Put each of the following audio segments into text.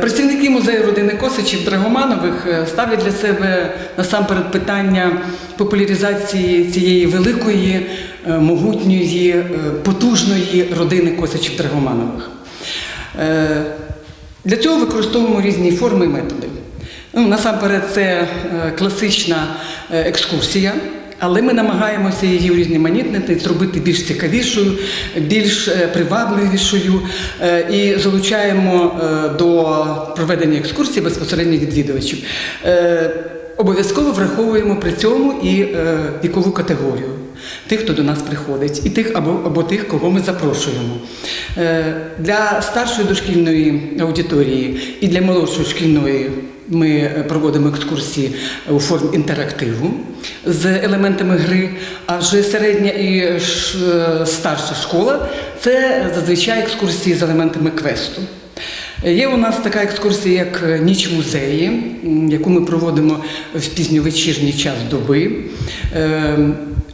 Працівники музею родини Косичів Драгоманових е, ставлять для себе насамперед питання популяризації цієї великої, е, могутньої, е, потужної родини Косичів Драгоманових. Для цього використовуємо різні форми і методи. Ну, насамперед, це класична екскурсія. Але ми намагаємося її урізноманітнити, зробити більш цікавішою, більш е, привабливішою е, і залучаємо е, до проведення екскурсії безпосередньо відвідувачів. Обов'язково враховуємо при цьому і вікову категорію тих, хто до нас приходить, і тих або, або тих, кого ми запрошуємо. Для старшої дошкільної аудиторії і для молодшої шкільної ми проводимо екскурсії у формі інтерактиву з елементами гри, а вже середня і старша школа це зазвичай екскурсії з елементами квесту. Є у нас така екскурсія, як ніч музеї, яку ми проводимо в пізньовечірній час доби. Е,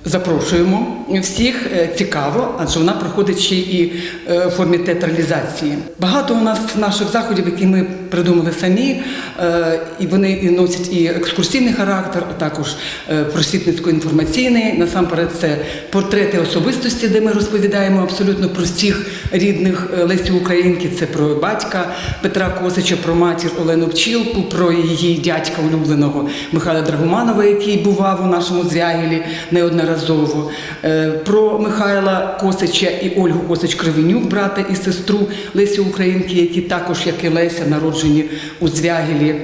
Запрошуємо всіх е, цікаво, адже вона проходить ще і е, в формі театралізації. Багато у нас наших заходів, які ми придумали самі, е, і вони носять і екскурсійний характер, а також просвітницько-інформаційний. Насамперед, це портрети особистості, де ми розповідаємо абсолютно про всіх рідних Лесі Українки. Це про батька Петра Косича, про матір Олену Пчілку, про її дядька улюбленого Михайла Драгоманова, який бував у нашому звягілі неодноразово. Е, Про Михайла Косича і Ольгу Косич Кривенюк, брата і сестру Лесі Українки, які також, як і Леся, народжені у звягілі.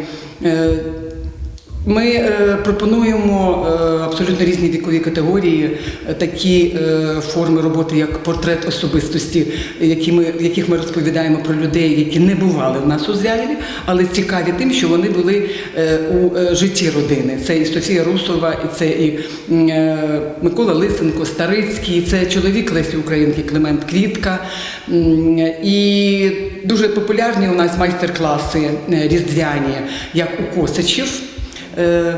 Ми е, пропонуємо е, абсолютно різні вікові категорії, е, такі форми роботи, як портрет особистості, які ми, в яких ми розповідаємо про людей, які не бували в нас у Звягілі, але цікаві тим, що вони були у житті родини. Це і Софія Русова, і це і Микола Лисенко, Старицький, це чоловік Лесі Українки Климент Квітка. І дуже популярні у нас майстер-класи різдвяні, як у Косичів. Е,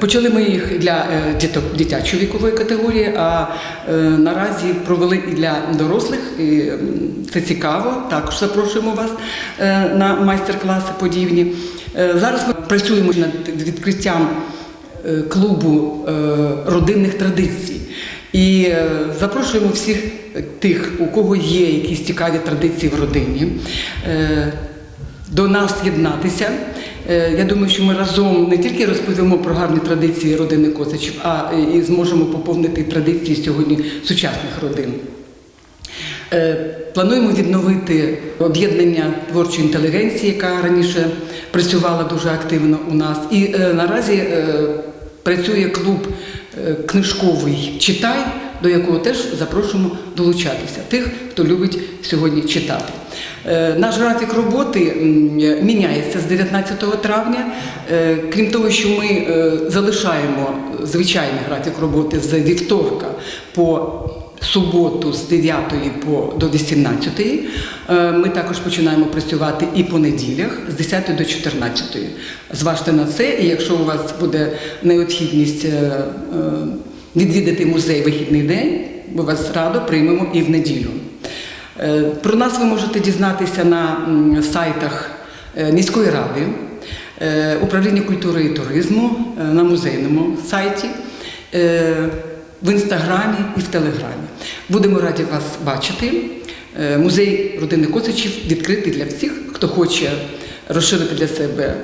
Почали ми їх для е, діток дитячої вікової категорії, а е, наразі провели і для дорослих. І це цікаво. Також запрошуємо вас на майстер-класи подібні. Зараз ми працюємо над відкриттям клубу родинних традицій. І запрошуємо всіх тих, у кого є якісь цікаві традиції в родині, до нас єднатися. Е, Я думаю, що ми разом не тільки розповімо про гарні традиції родини Косачів, а і зможемо поповнити традиції сьогодні сучасних родин. Е, Плануємо відновити об'єднання творчої інтелігенції, яка раніше працювала дуже активно у нас. І е, наразі працює клуб книжковий Читай, до якого теж запрошуємо долучатися тих, хто любить сьогодні читати. Е, Наш графік роботи міняється з 19 травня. Е, Крім того, що ми е, залишаємо звичайний графік роботи з вівторка по суботу з 9 по до 18. Е, Ми також починаємо працювати і по неділях з 10 до 14. Зважте на це, і якщо у вас буде необхідність відвідати музей вихідний день, ми вас радо приймемо і в неділю. Е, Про нас ви можете дізнатися на сайтах е, міської ради, е, управління культури і туризму, на музейному сайті, в інстаграмі і в телеграмі. Будемо раді вас бачити. Музей родини Косичів відкритий для всіх, хто хоче розширити для себе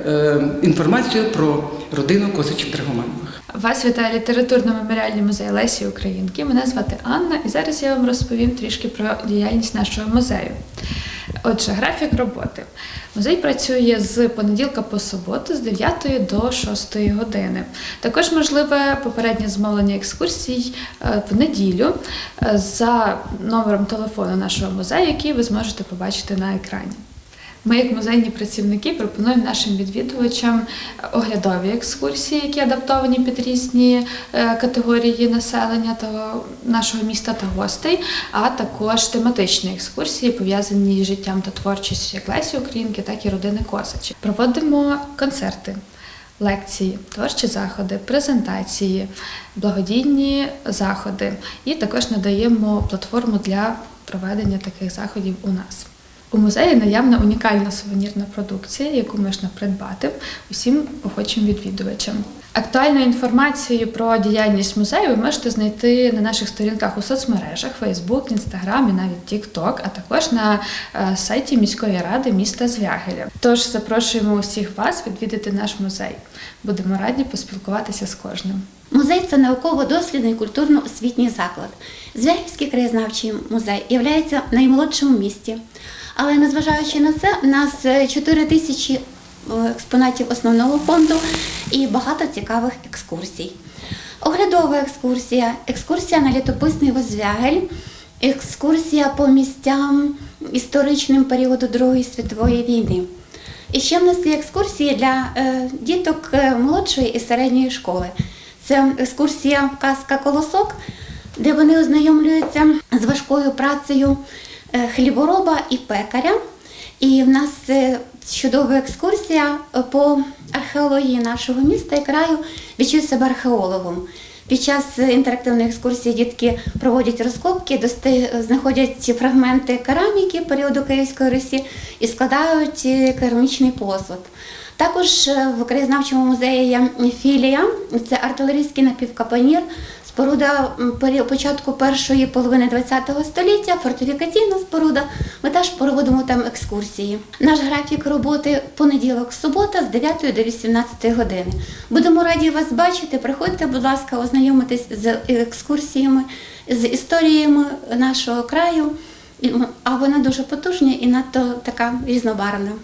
інформацію про родину Косичів Драгоманових. Вас вітає літературно-меморіальний музей Лесі Українки. Мене звати Анна, і зараз я вам розповім трішки про діяльність нашого музею. Отже, графік роботи. Музей працює з понеділка по суботу з 9 до 6 години. Також можливе попереднє замовлення екскурсій е, в неділю е, за номером телефону нашого музею, який ви зможете побачити на екрані. Ми, як музейні працівники, пропонуємо нашим відвідувачам оглядові екскурсії, які адаптовані під різні е, категорії населення та нашого міста та гостей, а також тематичні екскурсії, пов'язані з життям та творчістю як Лесі Українки, так і родини Косачі. Проводимо концерти. Лекції, творчі заходи, презентації, благодійні заходи і також надаємо платформу для проведення таких заходів у нас. У музеї наявна унікальна сувенірна продукція, яку можна придбати усім охочим відвідувачам. Актуальну інформацію про діяльність музею ви можете знайти на наших сторінках у соцмережах Facebook, Instagram і навіть TikTok, а також на е, сайті міської ради міста Звягеля. Тож запрошуємо усіх вас відвідати наш музей. Будемо раді поспілкуватися з кожним. Музей це науково-дослідний культурно-освітній заклад. Звягільський краєзнавчий музей є наймолодшим у місті. Але незважаючи на це, у нас 4 тисячі е, експонатів основного фонду і багато цікавих екскурсій. Оглядова екскурсія, екскурсія на літописний Возвягель, екскурсія по місцям історичним періоду Другої світової війни. І ще в нас є екскурсії для е, діток е, молодшої і середньої школи. Це екскурсія казка Колосок, де вони ознайомлюються з важкою працею е, хлібороба і пекаря. І в нас е, чудова екскурсія е, по археології нашого міста і краю відчув себе археологом. Під час е, інтерактивної екскурсії дітки проводять розкопки, знаходять фрагменти кераміки періоду Київської Русі і складають е, керамічний посуд. Також е, в краєзнавчому музеї є філія, це артилерійський напівкапонір, споруда початку першої половини ХХ століття, фортифікаційна споруда. Ми теж проводимо там екскурсії. Наш графік роботи понеділок, субота з 9 до 18 години. Будемо раді вас бачити. Приходьте, будь ласка, ознайомитись з екскурсіями, з історіями нашого краю. А вона дуже потужна і надто така різнобарвна.